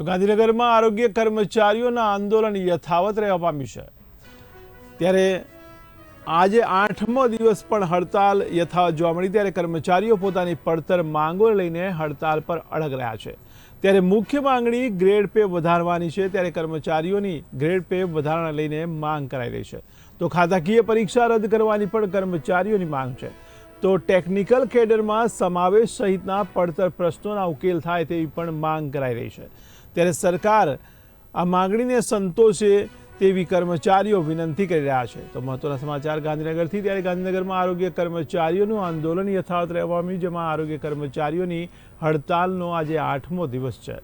તો ગાંધીનગરમાં આરોગ્ય કર્મચારીઓના આંદોલન યથાવત રહેવા પામ્યું છે. ત્યારે આજે આઠમો દિવસ પણ હડતાલ યથાવત જોવા મળી. ત્યારે કર્મચારીઓ પોતાની પડતર માંગો લઈને હડતાલ પર અડગ રહ્યા છે. ત્યારે મુખ્ય માંગણી ગ્રેડ પે વધારવાની છે. ત્યારે કર્મચારીઓની ગ્રેડ પે વધારણા લઈને માંગ કરાઈ રહી છે. તો ખાતાકીય પરીક્ષા રદ કરવાની પણ કર્મચારીઓની માંગ છે. તો ટેકનિકલ કેડરમાં સમાવેશ સહિતના પડતર પ્રશ્નોના ઉકેલ થાય તેવી પણ માંગ કરાઈ રહી છે. ત્યારે સરકાર આ માંગણીને સંતોષે તેવી કર્મચારીઓ વિનંતી કરી રહ્યા છે. તો મહત્વના સમાચાર ગાંધીનગરથી. ત્યારે ગાંધીનગરમાં આરોગ્ય કર્મચારીઓનું આંદોલન યથાવત રહેવા પામ્યું જેમાં આરોગ્ય કર્મચારીઓની હડતાલનો આજે આઠમો દિવસ છે.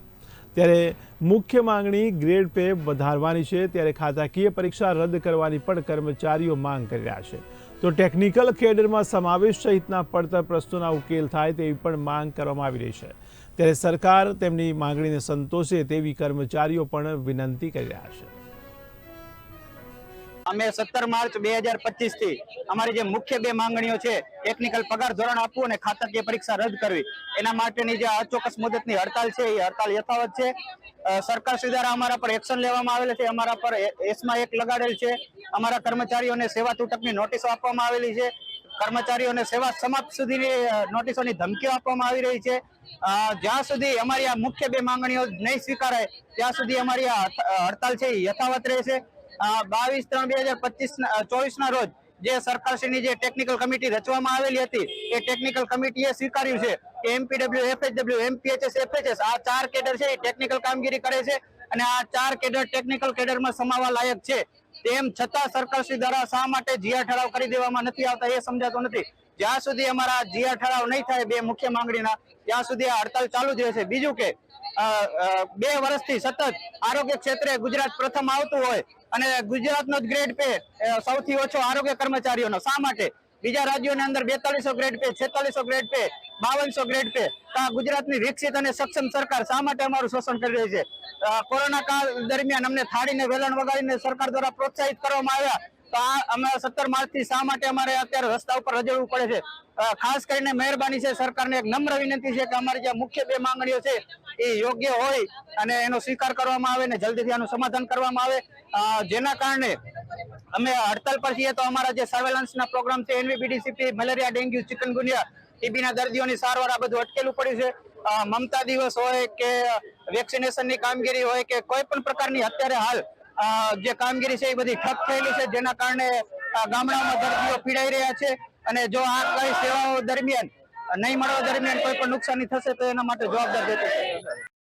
ત્યારે મુખ્ય માંગણી ગ્રેડ પે વધારવાની છે. ત્યારે ખાતાકીય પરીક્ષા રદ કરવાની પણ કર્મચારીઓ માંગ કરી રહ્યા છે. તો ટેકનિકલ કેડરમાં સમાવેશ સહિતના પડતર પ્રશ્નોના ઉકેલ થાય તેવી પણ માંગ કરવામાં આવી રહી છે. ત્યારે સરકાર તેમની માંગણીને સંતોષે તેવી કર્મચારીઓ પણ વિનંતી કરી રહ્યા છે. અમે સત્તર માર્ચ બે હજાર પચીસથી અમારી જે મુખ્ય બે માંગણીઓ છે, ટેકનિકલ પગાર ધોરણ આપવું અને ખાતાકીય પરીક્ષા રદ કરવી, એના માટેની જે અચોક્કસ મુદતની હડતાલ છે, એ હડતાલ યથાવત છે. સરકાર દ્વારા અમારા પર એક્શન લેવામાં આવેલ છે. અમારા પર એસમાં એક લગાડેલ છે. અમારા કર્મચારીઓને સેવા તૂટકની નોટિસો આપવામાં આવેલી છે. કર્મચારીઓને સેવા સમાપ્ત સુધીની નોટિસોની ધમકીઓ આપવામાં આવી રહી છે. જ્યાં સુધી અમારી આ મુખ્ય બે માંગણીઓ નહીં સ્વીકારાય, ત્યાં સુધી અમારી આ હડતાલ છે એ યથાવત રહેશે. બાવીસ ત્રણ બે હજાર પચીસ ચોવીસના રોજ જે સરકારશ્રીની જે ટેકનિકલ કમિટી રચવામાં આવેલી હતી, એ ટેકનિકલ કમિટીએ સ્વીકાર્યું છે. કે એમપીડબ્લ્યુ એફએચડબ્લ્યુ એમપીએચએસ એફએચએસ આ ચાર કેડર છે, એ ટેકનિકલ કામગીરી કરે છે અને આ ચાર કેડર ટેકનિકલ કેડરમાં સમાવા લાયક છે. તેમ છતાં સરકારશ્રી દ્વારા શા માટે જીઆર ઠરાવ કરી દેવામાં નથી આવતા એ સમજાતો નથી. જ્યાં સુધી અમારા જીઆર ઠરાવ નહીં થાય બે મુખ્ય માંગણીના, ત્યાં સુધી આ હડતાલ ચાલુ જ રહેશે. બીજું કે બે વર્ષથી સતત આરોગ્ય ક્ષેત્રે ગુજરાત પ્રથમ આવતું હોય અને ગુજરાતનો જ ગ્રેડ પે સૌથી ઓછો આરોગ્ય કર્મચારીઓનો. શા માટે? બીજા રાજ્યોની અંદર બેતાલીસો ગ્રેડ પે છેતાલીસો ગ્રેડ પે બાવનસો ગ્રેડ પે ગુજરાતની વિકસિત અને સક્ષમ સરકાર શા માટે અમારું શોષણ કરી રહી છે? કોરોના કાળ દરમિયાન અમને થાળીને વેલણ વગાડીને સરકાર દ્વારા પ્રોત્સાહિત કરવામાં આવ્યા. તો આ અમે સત્તર માર્ચથી શા માટે અમારે અત્યારે રસ્તા ઉપર રજડવું પડે છે? ખાસ કરીને મહેરબાની છે સરકારને એક નમ્ર વિનંતી છે કે અમારી જે મુખ્ય બે માંગણીઓ છે, એ યોગ્ય હોય અને એનો સ્વીકાર કરવામાં આવે ને જલ્દીથી આનું સમાધાન કરવામાં આવે. જેના કારણે અમે હડતાલ પર છીએ તો અમારા જે સર્વેલન્સના પ્રોગ્રામ છે એનવીબીડીસીપી મલેરિયા ડેન્ગ્યુ ચિકનગુનિયા ટીબીના દર્દીઓની સારવાર આ બધું અટકેલું પડ્યું છે. મમતા દિવસ હોય કે વેક્સિનેશનની કામગીરી હોય કે કોઈ પણ પ્રકારની અત્યારે હાલ જે કામગીરી છે એ બધી ઠપ થયેલી છે, જેના કારણે ગામડામાં દર્દીઓ પીડાઈ રહ્યા છે. અને જો આ કઈ સેવાઓ દરમિયાન નહીં મળવા દરમિયાન કોઈ પણ નુકસાની થશે તો એના માટે જવાબદાર રહેશે